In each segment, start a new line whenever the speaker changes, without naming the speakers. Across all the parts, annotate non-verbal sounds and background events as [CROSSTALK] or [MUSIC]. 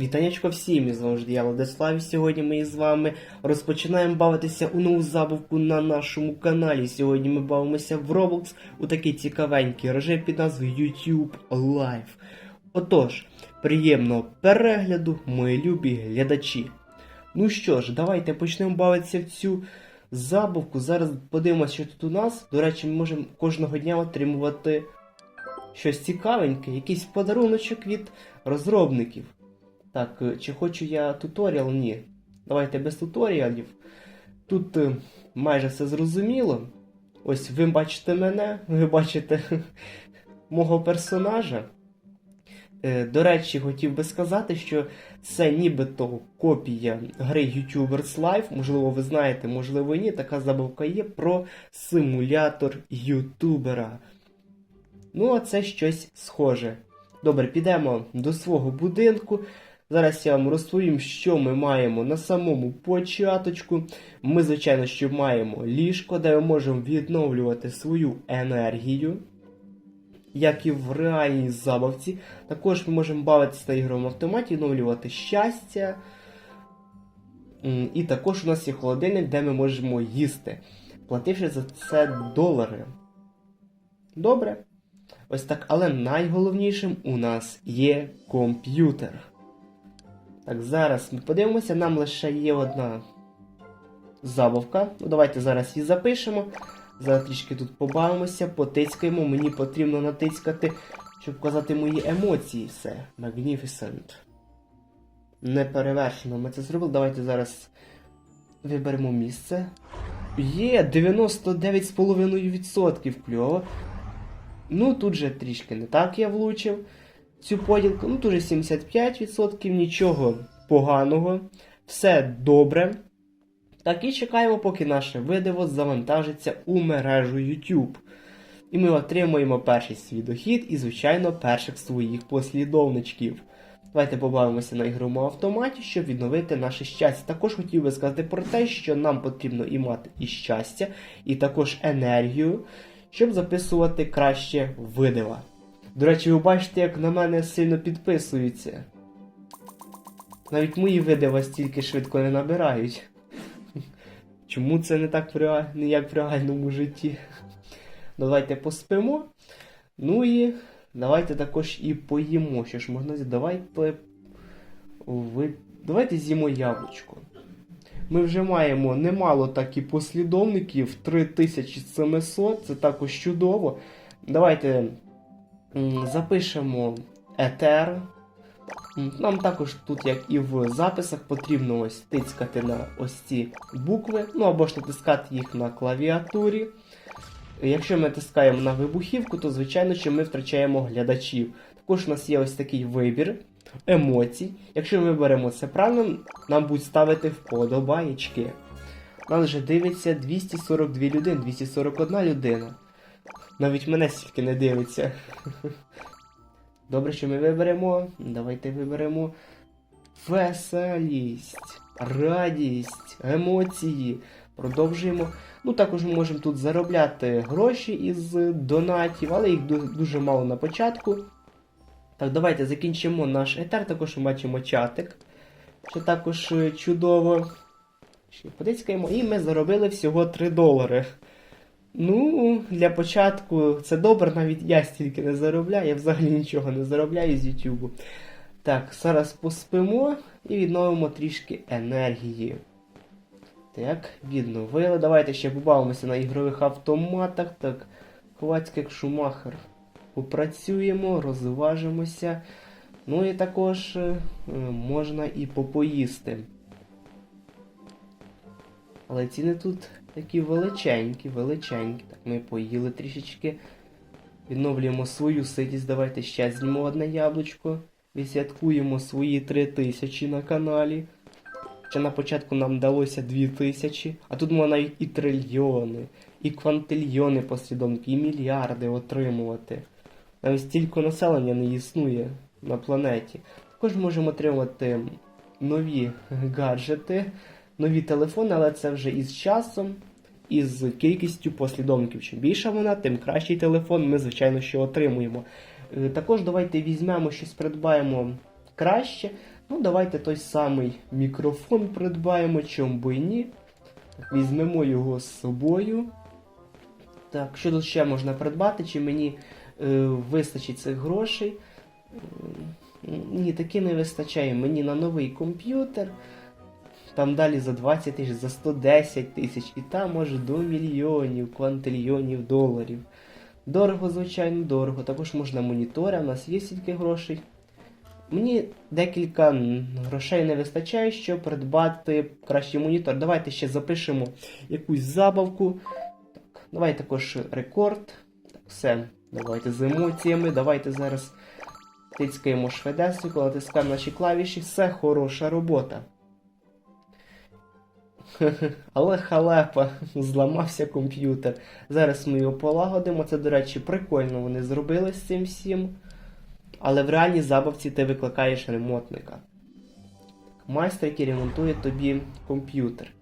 Вітанечко всім, і знову ж я Владислав, сьогодні ми з вами розпочинаємо бавитися у нову забавку на нашому каналі. Сьогодні ми бавимося в Roblox у такий цікавенький режим під назвою YouTube Live. Отож, приємного перегляду, мої любі глядачі. Ну що ж, давайте почнемо бавитися в цю забавку. Зараз подивимося, що тут у нас. До речі, ми можемо кожного дня отримувати щось цікавеньке, якийсь подаруночок від розробників. Так, е, чи хочу я туторіал? Ні. Давайте без туторіалів. Тут е, майже все зрозуміло. Ось ви бачите мене, ви бачите [LAUGHS] мого персонажа. Е, До речі, хотів би сказати, що це нібито копія гри YouTubers Live. Можливо, ви знаєте, можливо, ні. Така забавка є про симулятор ютубера. Ну, а це щось схоже. Добре, підемо до свого будинку. Зараз я вам розповім, що ми маємо на самому початочку. Ми, звичайно, що маємо ліжко, де ми можемо відновлювати свою енергію, як і в реальній забавці. Також ми можемо бавитися на ігровому автоматі, відновлювати щастя. І також у нас є холодильник, де ми можемо їсти, плативши за це долари. Добре. Ось так, але найголовнішим у нас є комп'ютер. Так, зараз ми подивимося, нам лише є одна забавка. Ну, давайте зараз її запишемо. Зараз трішки тут побавимося, потицькаємо. Мені потрібно натискати, щоб показати мої емоції. Все. Magnificent. Неперевершено ми це зробили. Давайте зараз виберемо місце. Є 99,5% кльово. Ну, тут же трішки не так я влучив цю поділку. Ну, тут же 75%, нічого поганого. Все добре. Так і чекаємо, поки наше видео завантажиться у мережу YouTube. І ми отримуємо перший свій дохід і, звичайно, перших своїх послідовничків. Давайте побавимося на ігровому автоматі, щоб відновити наше щастя. Також хотів би сказати про те, що нам потрібно і мати і щастя, і також енергію, щоб записувати краще видео. До речі, ви бачите, як на мене сильно підписуються. Навіть мої видео стільки швидко не набирають. Чому це не так не як в реальному житті? Давайте поспимо. Ну і давайте також і поїмо. Що ж можна? Давайте... Ви... Давайте з'їмо яблучко. Ми вже маємо немало так і послідовників 3700, це також чудово. Давайте запишемо етер. Нам також тут, як і в записах, потрібно ось тицькати на ось ці букви, ну або ж натискати їх на клавіатурі. Якщо ми натискаємо на вибухівку, то звичайно, що ми втрачаємо глядачів. Також у нас є ось такий вибір емоцій. Якщо ми виберемо це правильно, нам будуть ставити вподобаєчки. Нас вже дивиться 242 людини, 241 людина. Навіть мене стільки не дивиться. [LAUGHS] Добре, що ми виберемо. Давайте виберемо веселість, радість, емоції. Продовжуємо. Ну, також ми можемо тут заробляти гроші із донатів, але їх дуже мало на початку. Так, давайте закінчимо наш етер. Також ми бачимо чатик, що також е, чудово. Ще потискаємо, і ми заробили всього 3 долари. Ну, для початку це добре, навіть я стільки не заробляю, я взагалі нічого не заробляю з YouTube. Так, зараз поспимо і відновимо трішки енергії. Так, відновили. Давайте ще побавимося на ігрових автоматах. Так, як шумахер. Попрацюємо, розважимося. Ну і також е, можна і попоїсти. Але ціни тут такі величенькі, величенькі. Так, ми поїли трішечки. Відновлюємо свою ситість. Давайте ще знімемо одне яблучко. Відсвяткуємо свої 3000 на каналі. Ще на початку нам вдалося 2000, а тут можна навіть і трильйони, і квантильйони послідовники, і мільярди отримувати. Навіть стільки населення не існує на планеті. Також можемо отримати нові гаджети, нові телефони, але це вже із часом, із кількістю послідовників. Чим більша вона, тим кращий телефон ми, звичайно, що отримуємо. Е, Також давайте візьмемо щось, придбаємо краще. Ну, давайте той самий мікрофон придбаємо, чом би ні. Візьмемо його з собою. Так, що тут ще можна придбати? Чи мені е, вистачить цих грошей? М, Ні, таки не вистачає мені на новий комп'ютер. Там далі за 20 тисяч, за 110 тисяч, і там може до мільйонів, квантильйонів доларів. Дорого, звичайно, дорого. Також можна монітори, у нас є стільки грошей. Мені декілька грошей не вистачає, щоб придбати кращий монітор. Давайте ще запишемо якусь забавку. Так, давай також рекорд. Так, все. Давайте з емоціями. Давайте зараз тицькаємо швидесенько, натискаємо наші клавіші. Все хороша робота. [LAUGHS] Але халепа, зламався комп'ютер. Зараз ми його полагодимо. Це, до речі, прикольно вони зробили з цим всім. Але в реальній забавці ти викликаєш ремонтника. Майстер, який ремонтує тобі комп'ютер.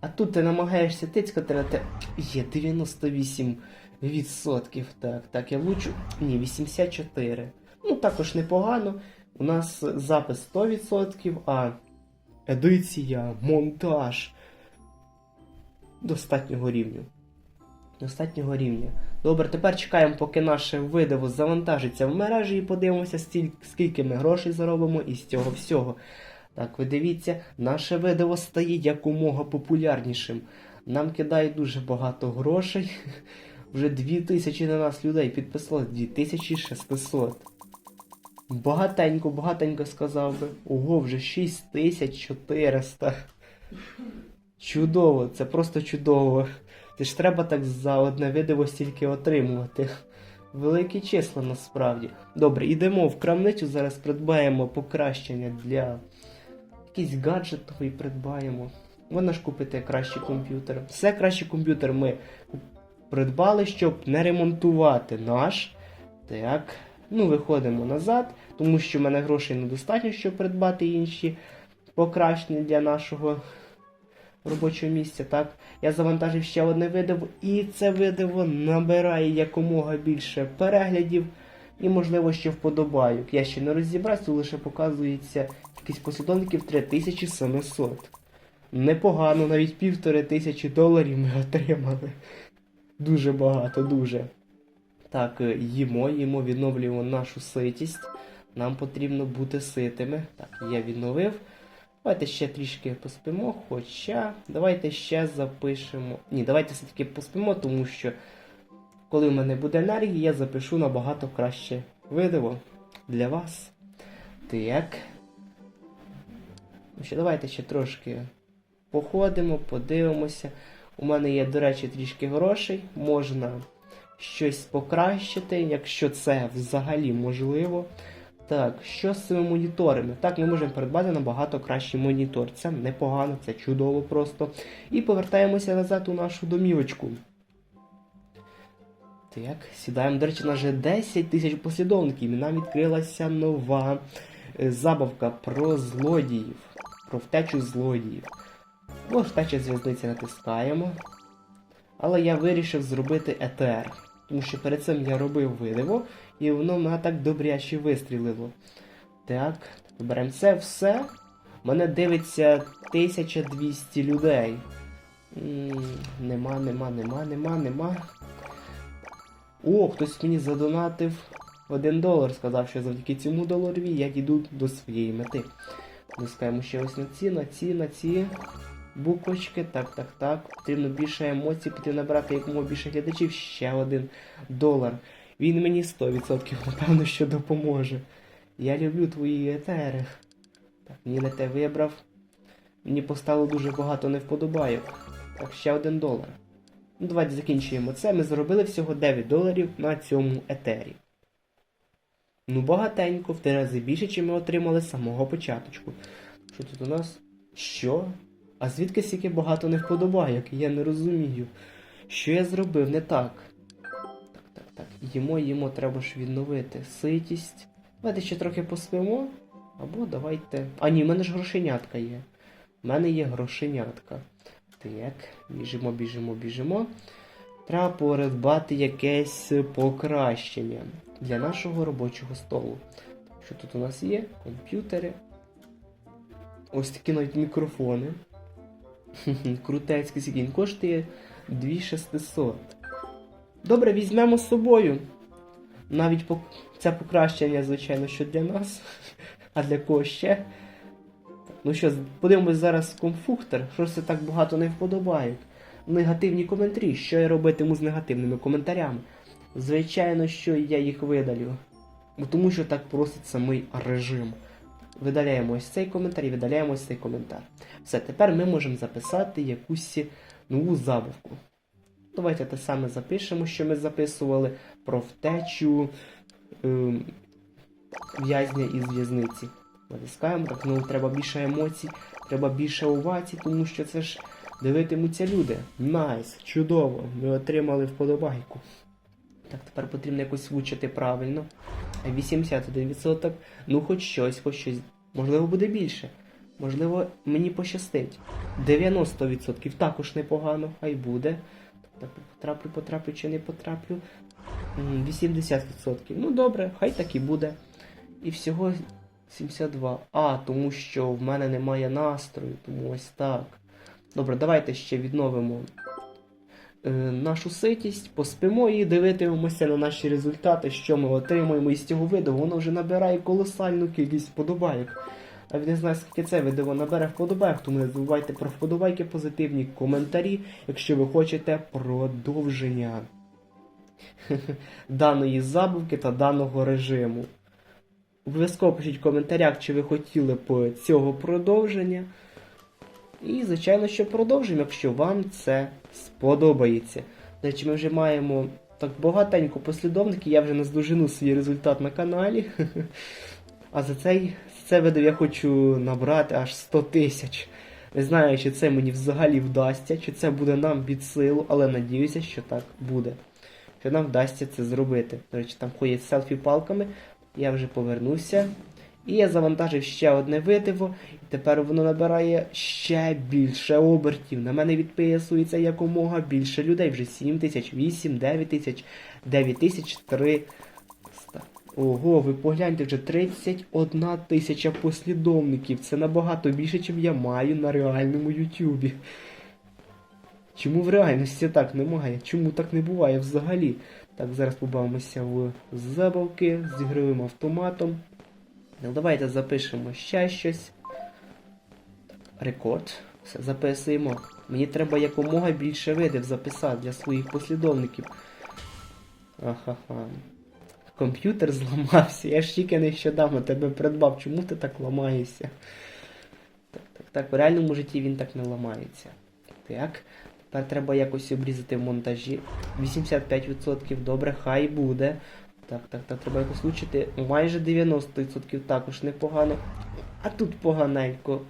А тут ти намагаєшся тицькати на те. Є 98%. Так, так, я влучу. Ні, 84. Ну, також непогано. У нас запис 100%, а едиція, монтаж достатнього рівню. Достатнього рівня. Добре, тепер чекаємо, поки наше видео завантажиться в мережі і подивимося, скільки ми грошей заробимо із цього всього. Так, ви дивіться, наше видео стає якомога популярнішим. Нам кидають дуже багато грошей. [LAUGHS] Вже 2000 на нас людей підписалось, 2600. Багатенько, багатенько сказав би. Ого, вже 6400. Чудово, це просто чудово. Це ж треба так за одне відео стільки отримувати. Великі числа насправді. Добре, йдемо в крамницю, зараз придбаємо покращення для якийсь гаджетовий придбаємо. Можна ж купити кращий комп'ютер. Все кращий комп'ютер ми придбали, щоб не ремонтувати наш. Так. Ну, виходимо назад, тому що в мене грошей недостатньо, щоб придбати інші покращення для нашого робочого місця. Так, я завантажив ще одне відео, і це відео набирає якомога більше переглядів і, можливо, ще вподобайок. Я ще не розібрався, лише показується якісь послідовників 3700. Непогано, навіть півтори тисячі доларів ми отримали. Дуже багато, дуже. Так, е, їмо, їмо, відновлюємо нашу ситість. Нам потрібно бути ситими. Так, я відновив. Давайте ще трішки поспимо, хоча давайте ще запишемо. Ні, давайте все-таки поспимо, тому що коли в мене буде енергія, я запишу набагато краще відео для вас. Так. Ну давайте ще трошки походимо, подивимося. У мене є, до речі, трішки грошей. Можна щось покращити, якщо це взагалі можливо. Так, що з цими моніторами? Так, ми можемо придбати набагато кращий монітор. Це непогано, це чудово просто. І повертаємося назад у нашу домівочку. Так, сідаємо. До речі, у нас вже 10 тисяч послідовників. І нам відкрилася нова е, забавка про злодіїв. Про втечу злодіїв. Ось втеча зв'язниці натискаємо. Але я вирішив зробити ЕТР. Тому що перед цим я робив видиво, і воно мене так добряче вистрілило. Так, беремо це все. Мене дивиться 1200 людей. Нема, нема, нема, нема, нема. О, хтось мені задонатив 1 долар. Сказав, що завдяки цьому доларові я дійду до своєї мети. Натискаємо ще ось на ці, на ці, на ці буквочки. Так, так, так. Потрібно більше емоцій, потрібно набрати якомога більше глядачів. Ще один долар. Він мені 100% напевно, що допоможе. Я люблю твої етери. Так, мені не те вибрав. Мені поставило дуже багато невподобайок. Так, ще один долар. Ну, давайте закінчуємо це. Ми заробили всього 9 доларів на цьому етері. Ну, багатенько, в три рази більше, чим ми отримали з самого початочку. Що тут у нас? Що? А звідки стільки багато невподобайок? Я не розумію. Що я зробив не так? Так. Їмо, їмо, треба ж відновити ситість. Давайте ще трохи поспимо. Або давайте. А ні, в мене ж грошенятка є. У мене є грошенятка. Так, біжимо, біжимо, біжимо. Треба придбати якесь покращення для нашого робочого столу. Що тут у нас є? Комп'ютери. Ось такі навіть мікрофони. [LAUGHS] Крутецький скін коштує 2600. Добре, візьмемо з собою. Навіть це покращення, звичайно, що для нас. [LAUGHS] А для кого ще? Ну що, подивимось зараз конфуктор. Що це так багато не вподобають. Негативні коментарі. Що я робитиму з негативними коментарями? Звичайно, що я їх видалю. Тому що так просить самий режим. Видаляємо ось цей коментар і видаляємо ось цей коментар. Все, тепер ми можемо записати якусь нову забавку. Давайте те саме запишемо, що ми записували про втечу ем, в'язня із в'язниці. Натискаємо, так, ну треба більше емоцій, треба більше овацій, тому що це ж дивитимуться люди. Найс, чудово, ми отримали вподобайку. Так, тепер потрібно якось влучити правильно. 81%. Ну, хоч щось, хоч щось. Можливо, буде більше. Можливо, мені пощастить. 90% також непогано, хай буде. Потраплю, потраплю чи не потраплю. 80%. Ну добре, хай так і буде. І всього 72. А, тому що в мене немає настрою, тому ось так. Добре, давайте ще відновимо е, нашу ситість, поспимо і дивитимемося на наші результати, що ми отримуємо із цього відео. Воно вже набирає колосальну кількість вподобайок. А він не знаю, скільки це відео набере вподобайок, тому не забувайте про вподобайки, позитивні коментарі, якщо ви хочете продовження [LAUGHS] даної забавки та даного режиму. Обов'язково пишіть в коментарях, чи ви хотіли б цього продовження. І, звичайно, що продовжимо, якщо вам це сподобається. До речі, ми вже маємо так багатенько послідовників, я вже наздожену свій результат на каналі. [LAUGHS] А за цей це відео я хочу набрати аж 100 тисяч. Не знаю, чи це мені взагалі вдасться, чи це буде нам під силу, але надіюся, що так буде. Що нам вдасться це зробити. До речі, там ходять селфі палками. Я вже повернуся. І я завантажив ще одне видиво, і тепер воно набирає ще більше обертів. На мене відписується якомога більше людей. Вже 7 тисяч, 8, 9 тисяч, 9 тисяч 300. Ого, ви погляньте, вже 31 тисяча послідовників. Це набагато більше, ніж я маю на реальному Ютубі. Чому в реальності так немає? Чому так не буває взагалі? Так, зараз побавимося в забавки з ігровим автоматом. Ну, давайте запишемо ще щось. Рекорд. Все, записуємо. Мені треба якомога більше видів записати для своїх послідовників. Ахаха. Комп'ютер зламався. Я ж тільки нещодавно тебе придбав. Чому ти так ламаєшся? Так, так, так. В реальному житті він так не ламається. Так. Тепер треба якось обрізати в монтажі. 85%. Добре, хай буде. Так, так, так, треба якось влучити. Майже 90% також непогано. А тут поганенько.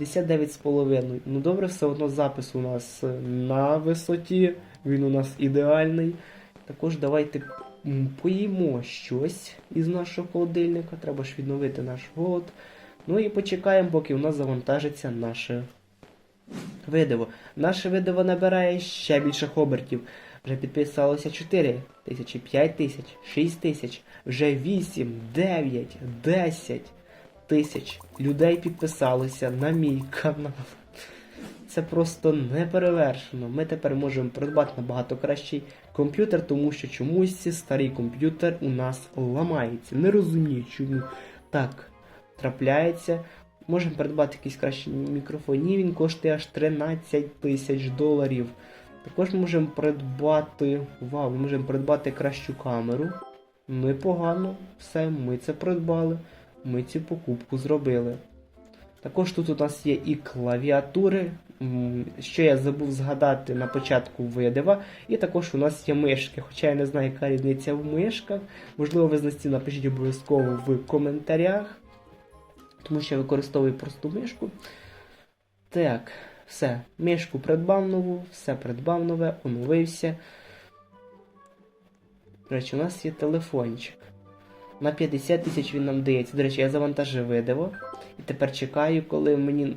69,5. Ну добре, все одно запис у нас на висоті. Він у нас ідеальний. Також давайте поїмо щось із нашого холодильника. Треба ж відновити наш голод. Ну і почекаємо, поки у нас завантажиться наше видиво. Наше видиво набирає ще більше обертів. Вже підписалося 4 тисячі, 5 тисяч, 6 тисяч, вже 8, 9, 10 тисяч людей підписалося на мій канал. Це просто неперевершено. Ми тепер можемо придбати набагато кращий комп'ютер, тому що чомусь старий комп'ютер у нас ламається. Не розумію, чому так трапляється. Можемо придбати якийсь кращий мікрофон. Ні, він коштує аж 13 тисяч доларів. Також можемо придбати. Вау, ми можемо придбати кращу камеру. Непогано. Все, ми це придбали. Ми цю покупку зробили. Також тут у нас є і клавіатури, що я забув згадати на початку видива. І також у нас є мишки. Хоча я не знаю, яка різниця в мишках. Можливо, ви знасті напишіть обов'язково в коментарях. Тому що я використовую просту мишку. Так, все. Мишку придбав нову, все придбав нове, оновився. До речі, у нас є телефончик. На 50 тисяч він нам дається. До речі, я завантажив видиво. І тепер чекаю, коли мені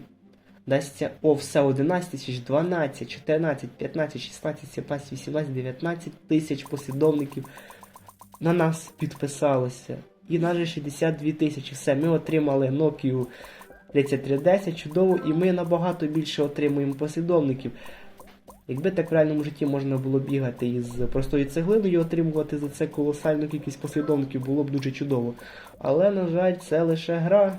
дасться. О, все 11 тисяч, 12, 14, 15, 16, 17, 18, 19 тисяч послідовників на нас підписалося. І навіть 62 тисячі. Все, ми отримали Nokia 3310, чудово, і ми набагато більше отримуємо послідовників. Якби так в реальному житті можна було бігати із простою цеглиною і отримувати за це колосальну кількість послідовників, було б дуже чудово. Але, на жаль, це лише гра.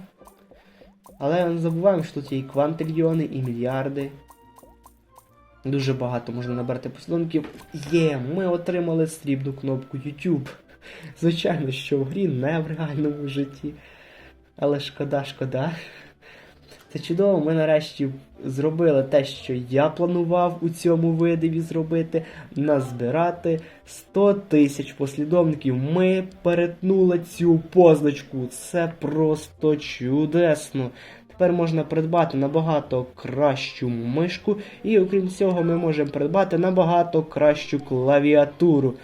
Але не забуваємо, що тут є і квантильйони, і мільярди. Дуже багато можна набрати послідовників. Є, ми отримали срібну кнопку YouTube. Звичайно, що в грі, не в реальному житті. Але шкода, шкода. Це чудово, ми нарешті зробили те, що я планував у цьому видиві зробити, назбирати 100 тисяч послідовників. Ми перетнули цю позначку. Це просто чудесно. Тепер можна придбати набагато кращу мишку, і окрім цього, ми можемо придбати набагато кращу клавіатуру.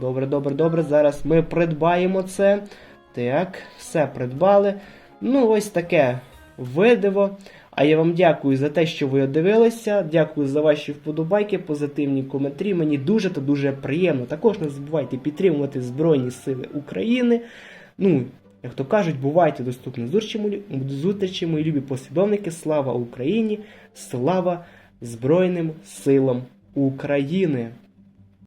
Добре, добре, добре. Зараз ми придбаємо це. Так, все придбали. Ну, ось таке видиво. А я вам дякую за те, що ви дивилися. Дякую за ваші вподобайки, позитивні коментарі. Мені дуже та дуже приємно. Також не забувайте підтримувати Збройні Сили України. Ну, як то кажуть, бувайте доступні зустрічі, мої- любі послідовники. Слава Україні! Слава Збройним силам України!